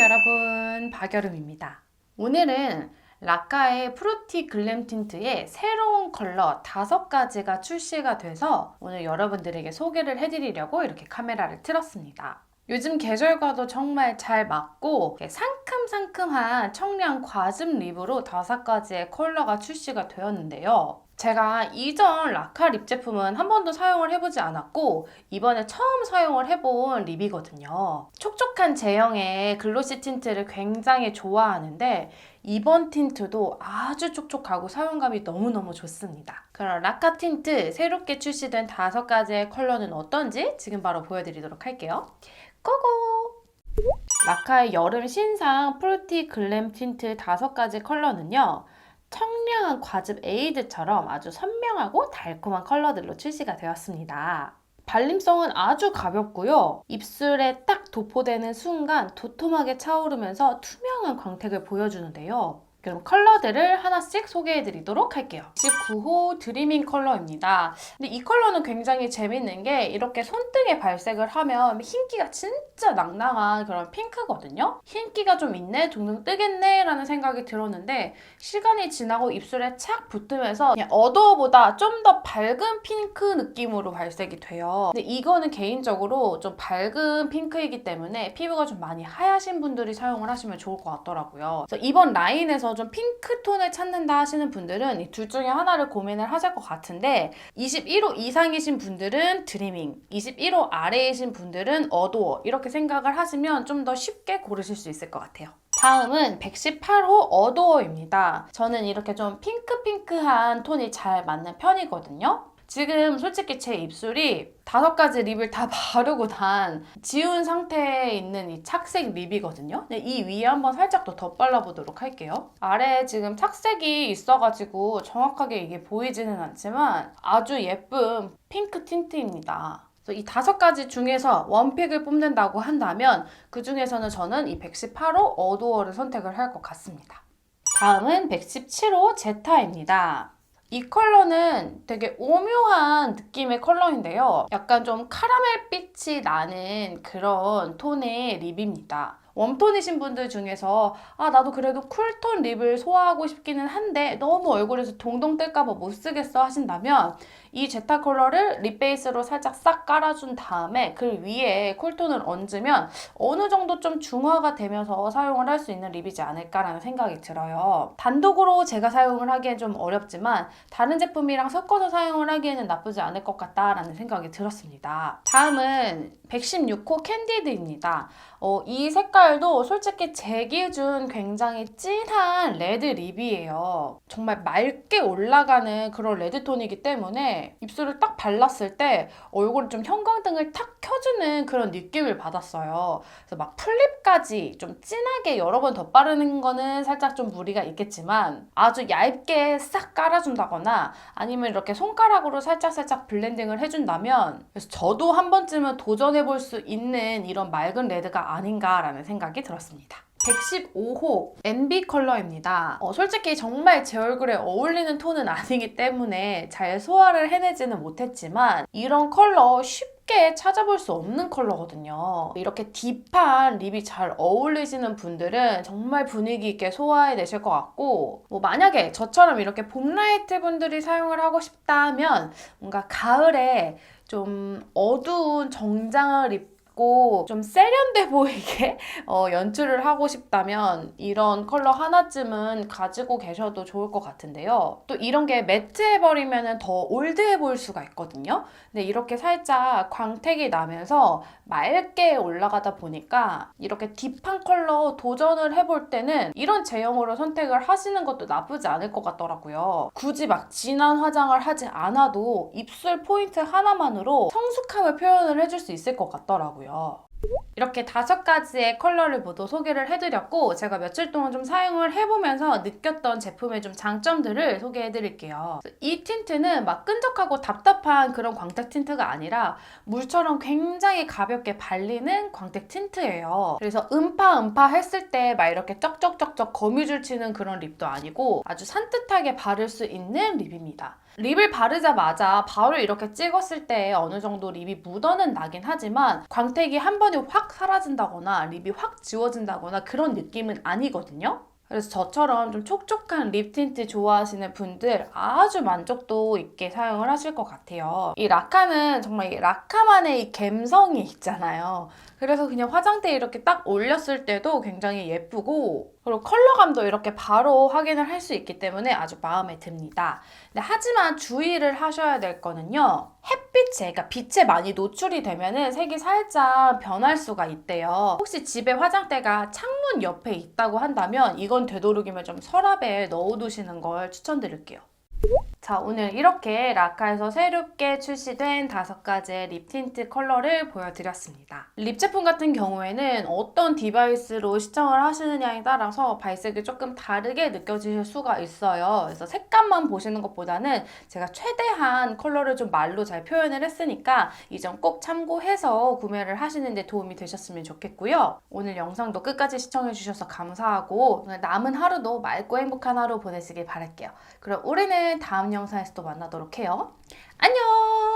여러분 박여름입니다 오늘은 라카의 프루티 글램 틴트의 새로운 컬러 다섯 가지가 출시가 돼서 오늘 여러분들에게 소개를 해드리려고 이렇게 카메라를 틀었습니다 요즘 계절과도 정말 잘 맞고 상큼상큼한 청량 과즙 립으로 다섯 가지의 컬러가 출시가 되었는데요. 제가 이전 라카 립 제품은 한 번도 사용을 해보지 않았고 이번에 처음 사용을 해본 립이거든요. 촉촉한 제형의 글로시 틴트를 굉장히 좋아하는데 이번 틴트도 아주 촉촉하고 사용감이 너무너무 좋습니다. 그럼 라카 틴트 새롭게 출시된 다섯 가지의 컬러는 어떤지 지금 바로 보여드리도록 할게요. 고고! 라카의 여름 신상 프루티 글램 틴트 다섯 가지 컬러는요. 청량한 과즙 에이드처럼 아주 선명하고 달콤한 컬러들로 출시가 되었습니다. 발림성은 아주 가볍고요. 입술에 딱 도포되는 순간 도톰하게 차오르면서 투명한 광택을 보여주는데요. 그럼 컬러들을 하나씩 소개해 드리도록 할게요. 19호 드리밍 컬러입니다. 근데 이 컬러는 굉장히 재밌는 게 이렇게 손등에 발색을 하면 흰기가 진짜 낭낭한 그런 핑크거든요. 흰기가 좀 있네, 둥둥 뜨겠네 라는 생각이 들었는데 시간이 지나고 입술에 착 붙으면서 어두워보다 좀 더 밝은 핑크 느낌으로 발색이 돼요. 근데 이거는 개인적으로 좀 밝은 핑크이기 때문에 피부가 좀 많이 하얗신 분들이 사용을 하시면 좋을 것 같더라고요. 그래서 이번 라인에서 좀 핑크톤을 찾는다 하시는 분들은 이 둘 중에 하나를 고민을 하실 것 같은데 21호 이상이신 분들은 드리밍, 21호 아래이신 분들은 어두워 이렇게 생각을 하시면 좀 더 쉽게 고르실 수 있을 것 같아요. 다음은 118호 어도어입니다. 저는 이렇게 좀 핑크핑크한 톤이 잘 맞는 편이거든요. 지금 솔직히 제 입술이 다섯 가지 립을 다 바르고 난 지운 상태에 있는 이 착색 립이거든요. 이 위에 한번 살짝 더 덧발라보도록 할게요. 아래에 지금 착색이 있어가지고 정확하게 이게 보이지는 않지만 아주 예쁜 핑크 틴트입니다. 이 다섯 가지 중에서 원픽을 뽑는다고 한다면 그 중에서는 저는 이 118호 어두어를 선택을 할 것 같습니다. 다음은 117호 제타입니다. 이 컬러는 되게 오묘한 느낌의 컬러인데요. 약간 좀 카라멜빛이 나는 그런 톤의 립입니다. 웜톤이신 분들 중에서 아 나도 그래도 쿨톤 립을 소화하고 싶기는 한데 너무 얼굴에서 동동 뜰까봐 못 쓰겠어 하신다면 이 제타 컬러를 립 베이스로 살짝 싹 깔아준 다음에 그 위에 쿨톤을 얹으면 어느 정도 좀 중화가 되면서 사용을 할 수 있는 립이지 않을까라는 생각이 들어요. 단독으로 제가 사용을 하기엔 좀 어렵지만 다른 제품이랑 섞어서 사용을 하기에는 나쁘지 않을 것 같다라는 생각이 들었습니다. 다음은 116호 캔디드입니다. 어, 이 색깔도 솔직히 제 기준 굉장히 진한 레드 립이에요. 정말 맑게 올라가는 그런 레드톤이기 때문에 입술을 딱 발랐을 때 얼굴에 좀 형광등을 탁 켜주는 그런 느낌을 받았어요. 그래서 막 풀립까지 좀 진하게 여러 번 덧바르는 거는 살짝 좀 무리가 있겠지만 아주 얇게 싹 깔아준다거나 아니면 이렇게 손가락으로 살짝살짝 블렌딩을 해준다면 그래서 저도 한 번쯤은 도전해볼 수 있는 이런 맑은 레드가 아닌가라는 생각이 들었습니다. 115호 NB 컬러입니다. 어, 솔직히 정말 제 얼굴에 어울리는 톤은 아니기 때문에 잘 소화를 해내지는 못했지만 이런 컬러 쉽게 찾아볼 수 없는 컬러거든요. 이렇게 딥한 립이 잘 어울리시는 분들은 정말 분위기 있게 소화해내실 것 같고 뭐 만약에 저처럼 이렇게 봄 라이트 분들이 사용을 하고 싶다면 뭔가 가을에 좀 어두운 정장을 입고 좀 세련돼 보이게 어, 연출을 하고 싶다면 이런 컬러 하나쯤은 가지고 계셔도 좋을 것 같은데요. 또 이런 게 매트해버리면 더 올드해 보일 수가 있거든요. 근데 이렇게 살짝 광택이 나면서 맑게 올라가다 보니까 이렇게 딥한 컬러 도전을 해볼 때는 이런 제형으로 선택을 하시는 것도 나쁘지 않을 것 같더라고요. 굳이 막 진한 화장을 하지 않아도 입술 포인트 하나만으로 성숙함을 표현을 해줄 수 있을 것 같더라고요. 있어요. 이렇게 다섯 가지의 컬러를 모두 소개를 해드렸고 제가 며칠 동안 좀 사용을 해보면서 느꼈던 제품의 좀 장점들을 소개해드릴게요. 이 틴트는 막 끈적하고 답답한 그런 광택 틴트가 아니라 물처럼 굉장히 가볍게 발리는 광택 틴트예요. 그래서 음파 음파 했을 때 막 이렇게 쩍쩍쩍쩍 거미줄 치는 그런 립도 아니고 아주 산뜻하게 바를 수 있는 립입니다. 립을 바르자마자 바로 이렇게 찍었을 때 어느 정도 립이 묻어는 나긴 하지만 광택이 한 번에 확 사라진다거나 립이 확 지워진다거나 그런 느낌은 아니거든요. 그래서 저처럼 좀 촉촉한 립 틴트 좋아하시는 분들 아주 만족도 있게 사용을 하실 것 같아요. 이 라카는 정말 이 라카만의 이 감성이 있잖아요. 그래서 그냥 화장대에 이렇게 딱 올렸을 때도 굉장히 예쁘고 그리고 컬러감도 이렇게 바로 확인을 할 수 있기 때문에 아주 마음에 듭니다. 하지만 주의를 하셔야 될 거는요. 햇빛에, 그러니까 빛에 많이 노출이 되면은 색이 살짝 변할 수가 있대요. 혹시 집에 화장대가 창문 옆에 있다고 한다면 이건 되도록이면 좀 서랍에 넣어두시는 걸 추천드릴게요. 자, 오늘 이렇게 라카에서 새롭게 출시된 다섯 가지의 립 틴트 컬러를 보여드렸습니다. 립 제품 같은 경우에는 어떤 디바이스로 시청을 하시느냐에 따라서 발색이 조금 다르게 느껴지실 수가 있어요. 그래서 색감만 보시는 것보다는 제가 최대한 컬러를 좀 말로 잘 표현을 했으니까 이 점 꼭 참고해서 구매를 하시는 데 도움이 되셨으면 좋겠고요. 오늘 영상도 끝까지 시청해주셔서 감사하고 남은 하루도 맑고 행복한 하루 보내시길 바랄게요. 그럼 우리는 다음 영상에서 또 만나도록 해요. 안녕!